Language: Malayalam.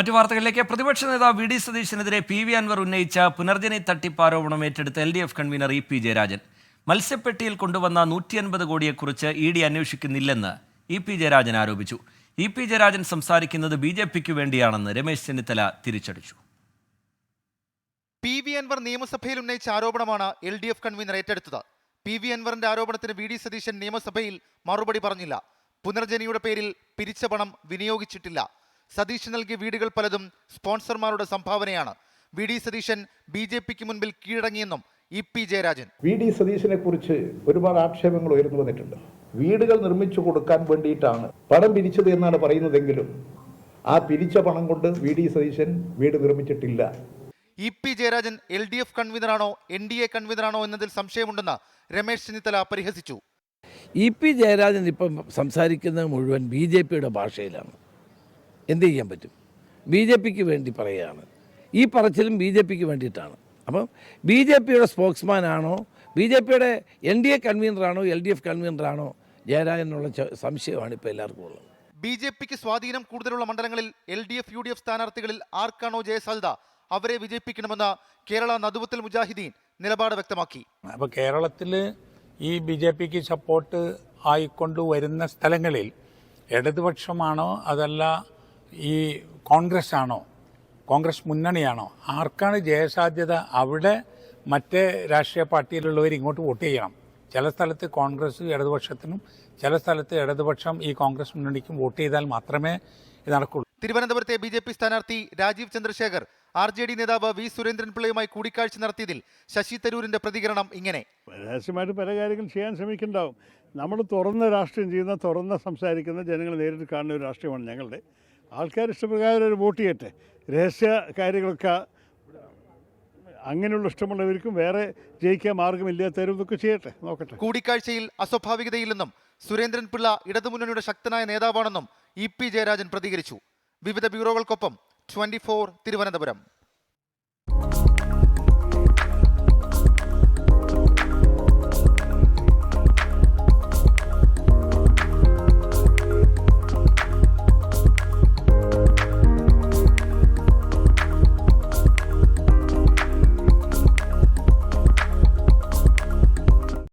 മറ്റു വാർത്തകളിലേക്ക്. പ്രതിപക്ഷ നേതാവ് വി ഡി സതീശനെതിരെ പി വി അൻവർ ഉന്നയിച്ച പുനർജനി തട്ടിപ്പ് ആരോപണം ഏറ്റെടുത്ത L D F convener E P Jayarajan. മത്സ്യപ്പെട്ടിയിൽ കൊണ്ടുവന്ന നൂറ്റി അൻപത് കോടിയെക്കുറിച്ച് ഇ ഡി അന്വേഷിക്കുന്നില്ലെന്ന് ഇ പി ജയരാജൻ ആരോപിച്ചു. ഇ പി ജയരാജൻ സംസാരിക്കുന്നത് ബി ജെ പിക്ക് വേണ്ടിയാണെന്ന് രമേശ് ചെന്നിത്തല തിരിച്ചടിച്ചു. പി വി അൻവർ നിയമസഭയിൽ ഉന്നയിച്ച ആരോപണമാണ് എൽ ഡി എഫ് കൺവീനർ ഏറ്റെടുത്തത്. പി വി അൻവറിന്റെ ആരോപണത്തിന് വി ഡി സതീശൻ നിയമസഭയിൽ മറുപടി പറഞ്ഞില്ല. പുനർജനിയുടെ പേരിൽ പിരിച്ച പണം വിനിയോഗിച്ചിട്ടില്ല. സതീശൻ നൽകിയ വീടുകൾ പലതും സ്പോൺസർമാരുടെ സംഭാവനയാണ്. V D Satheesan B J പിക്ക് മുൻപിൽ കീഴടങ്ങിയെന്നും E P Jayarajan. V D സതീശനെ കുറിച്ച് ഒരുപാട് ആക്ഷേപങ്ങൾ ഉയർന്നു വന്നിട്ടുണ്ട്. വീടുകൾ നിർമ്മിച്ചു കൊടുക്കാൻ വേണ്ടിയിട്ടാണ് പണം പിരിച്ചത് എന്നാണ് പറയുന്നതെങ്കിലും ആ പിരിച്ച പണം കൊണ്ട് വി ഡി സതീശൻ വീട് നിർമ്മിച്ചിട്ടില്ല. E P Jayarajan L D F കൺവീനറാണോ N D A കൺവീനറാണോ എന്നതിൽ സംശയമുണ്ടെന്ന് രമേശ് ചെന്നിത്തല പരിഹസിച്ചു. ഇ പി ജയരാജൻ ഇപ്പം സംസാരിക്കുന്നത് മുഴുവൻ ബി ജെ പിയുടെ ഭാഷയിലാണ്. എന്ത് ചെയ്യാൻ പറ്റും? ബി ജെ പിക്ക് വേണ്ടി പറയുകയാണ്. ഈ പറച്ചിലും ബി ജെ പിക്ക് വേണ്ടിയിട്ടാണ്. അപ്പം ബി ജെ പിയുടെ സ്പോക്സ്മാൻ ആണോ ബി ജെ പിയുടെ എൻ ഡി എ കൺവീനറാണോ? എൽ ഡി എഫ് കൺവീനറാണോ? ജയരാജൻ എന്നുള്ള സംശയമാണ് ഇപ്പോൾ എല്ലാവർക്കും ഉള്ളത്. ബി ജെ പിക്ക് സ്വാധീനം കൂടുതലുള്ള മണ്ഡലങ്ങളിൽ L D F U D F സ്ഥാനാർത്ഥികളിൽ ആർക്കാണോ ജയസാധ്യത? അവരെ വിജയിപ്പിക്കണമെന്ന് കേരള നദുവത്തിൽ മുജാഹിദീൻ നിലപാട് വ്യക്തമാക്കി. അപ്പോൾ കേരളത്തിൽ ഈ ബി ജെ പിക്ക് സപ്പോർട്ട് ആയിക്കൊണ്ട് വരുന്ന സ്ഥലങ്ങളിൽ ഇടതുപക്ഷമാണോ അതല്ല ഈ കോൺഗ്രസ് ആണോ കോൺഗ്രസ് മുന്നണിയാണോ ആർക്കാണ് ജയസാധ്യത? അവിടെ മറ്റേ രാഷ്ട്രീയ പാർട്ടിയിലുള്ളവർ ഇങ്ങോട്ട് വോട്ട് ചെയ്യണം. ചില സ്ഥലത്ത് കോൺഗ്രസ് ഇടതുപക്ഷത്തിനും ചില സ്ഥലത്ത് ഇടതുപക്ഷം ഈ കോൺഗ്രസ് മുന്നണിക്കും വോട്ട് ചെയ്താൽ മാത്രമേ ഇത് നടക്കുള്ളൂ. തിരുവനന്തപുരത്തെ ബി ജെ പി സ്ഥാനാർത്ഥി Rajeev Chandrasekhar R J D നേതാവ് വി സുരേന്ദ്രൻ പിള്ളയുമായി കൂടിക്കാഴ്ച നടത്തിയതിൽ ശശി തരൂരിന്റെ പ്രതികരണം ഇങ്ങനെ. രഹസ്യമായിട്ട് പല കാര്യങ്ങൾ ചെയ്യാൻ ശ്രമിക്കുന്നുണ്ടാവും. നമ്മൾ തുറന്ന രാഷ്ട്രീയം ചെയ്യുന്ന തുറന്ന സംസാരിക്കുന്ന ജനങ്ങൾ നേരിട്ട് കാണുന്ന ഒരു രാഷ്ട്രീയമാണ് ഞങ്ങളുടെ. ആൾക്കാർ ഇഷ്ടപ്രകാരം ഒരു വോട്ട് ചെയ്യട്ടെ. രഹസ്യ കാര്യങ്ങളൊക്കെ അങ്ങനെയുള്ള ഇഷ്ടമുള്ളവർക്കും വേറെ ജയിക്കാൻ മാർഗമില്ലാത്തവരും ഇതൊക്കെ ചെയ്യട്ടെ. നോക്കട്ടെ. കൂടിക്കാഴ്ചയിൽ അസ്വാഭാവികതയില്ലെന്നും സുരേന്ദ്രൻ പിള്ള ഇടതുമുന്നണിയുടെ ശക്തനായ നേതാവാണെന്നും ഇ പി ജയരാജൻ പ്രതികരിച്ചു. വിവിധ ബ്യൂറോകൾക്കൊപ്പം ട്വന്റി തിരുവനന്തപുരം.